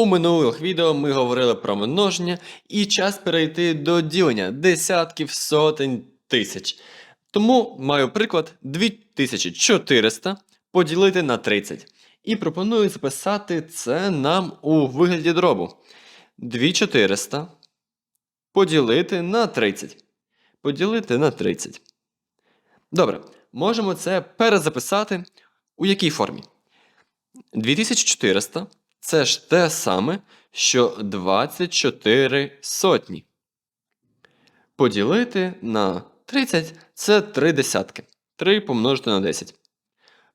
У минулих відео ми говорили про множення і час перейти до ділення десятків, сотень, тисяч. Тому маю приклад 2400 поділити на 30. І пропоную записати це нам у вигляді дробу. 2400 поділити на 30. Поділити на 30. Добре, можемо це перезаписати у якій формі? 2400 це ж те саме, що 24 сотні. Поділити на 30 це 3 десятки. 3 помножити на 10.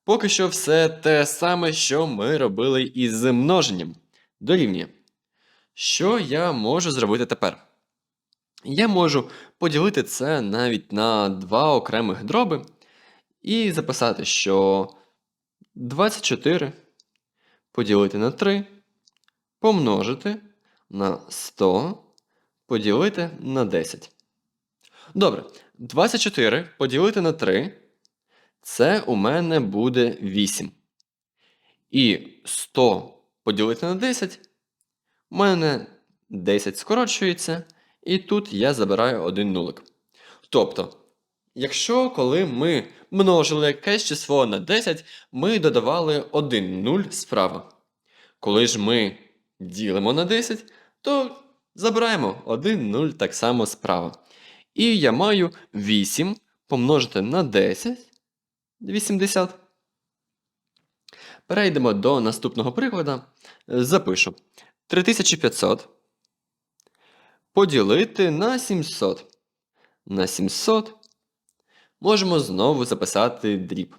Поки що все те саме, що ми робили із множенням. Дорівнює. Що я можу зробити тепер? Я можу поділити це навіть на два окремих дроби і записати, що 24 поділити на 3 помножити на 100 поділити на 10. Добре, 24 поділити на 3 це у мене буде 8. І 100 поділити на 10 у мене 10 скорочується, і тут я забираю один нулик. Тобто, якщо коли ми множили якесь число на 10, ми додавали один нуль справа. Коли ж ми ділимо на 10, то забираємо один нуль так само справа. І я маю 8 помножити на 10 80. Перейдемо до наступного прикладу. Запишу 3500 поділити на 700. На 700 можемо знову записати дріб.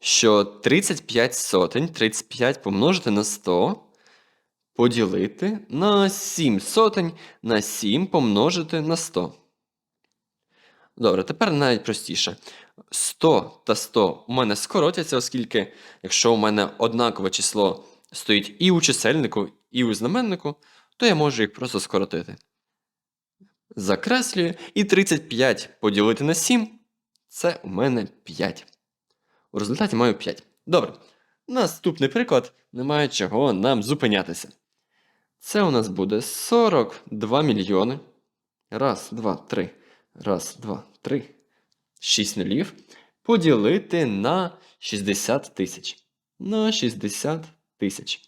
Що 35 сотень, 35 помножити на 100 поділити на 7 сотень на 7 помножити на 100. Добре, тепер навіть простіше. 100 та 100 у мене скоротяться, оскільки, якщо у мене однакове число стоїть і у чисельнику, і у знаменнику, то я можу їх просто скоротити. Закреслюю, і 35 поділити на 7 це у мене 5. У результаті маю 5. Добре. Наступний приклад немає чого нам зупинятися. Це у нас буде 42 мільйони. Раз, два, три. Раз, два, три. 6 нулів. Поділити на 60 тисяч. На 60 тисяч.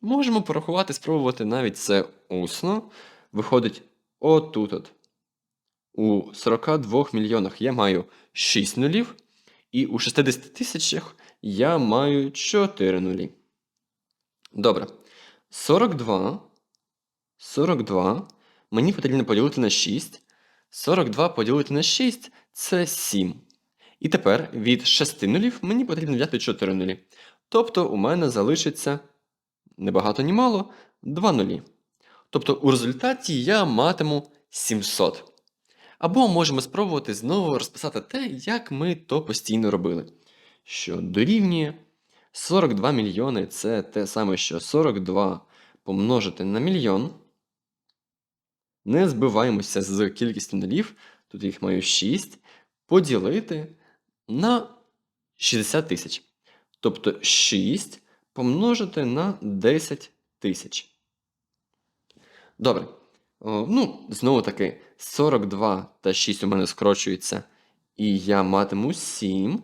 Можемо порахувати, спробувати навіть це усно. Виходить отут. У 42 мільйонах я маю 6 нулів. І у 60 тисячах я маю 4 нулі. Добре. 42. 42. Мені потрібно поділити на 6. 42 поділити на 6 це 7. І тепер від 6 нулів мені потрібно взяти 4 нулі. Тобто у мене залишиться не багато ні мало 2 нулі. Тобто у результаті я матиму 700. Або можемо спробувати знову розписати те, як ми то постійно робили. Що дорівнює 42 мільйони це те саме, що 42 помножити на мільйон. Не збиваємося з кількістю нулів, тут їх маю 6, поділити на 60 тисяч. Тобто 6 помножити на 10 тисяч. Добре. Ну, знову таки, 42 та 6 у мене скорочується, і я матиму 7.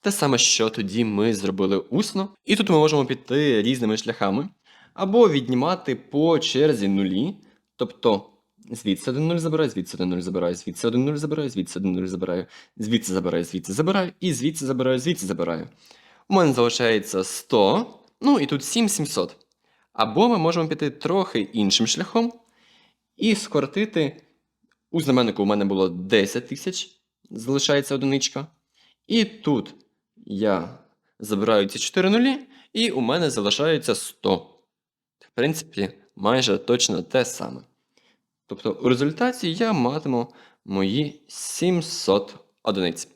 Те саме, що тоді ми зробили усно. І тут ми можемо піти різними шляхами. Або віднімати по черзі нулі. Тобто, звідси 1 0 забираю, звідси 1 0 забираю, звідси 1 0 забираю, звідси 1 0 забираю, звідси забираю, звідси забираю, і звідси забираю, звідси забираю. У мене залишається 100. Ну і тут 7 700. Або ми можемо піти трохи іншим шляхом і скоротити. У знаменнику у мене було 10 тисяч, залишається одиничка. І тут я забираю ці 4 нулі, і у мене залишається 100. В принципі, майже точно те саме. Тобто, у результаті я матиму мої 700 одиниць.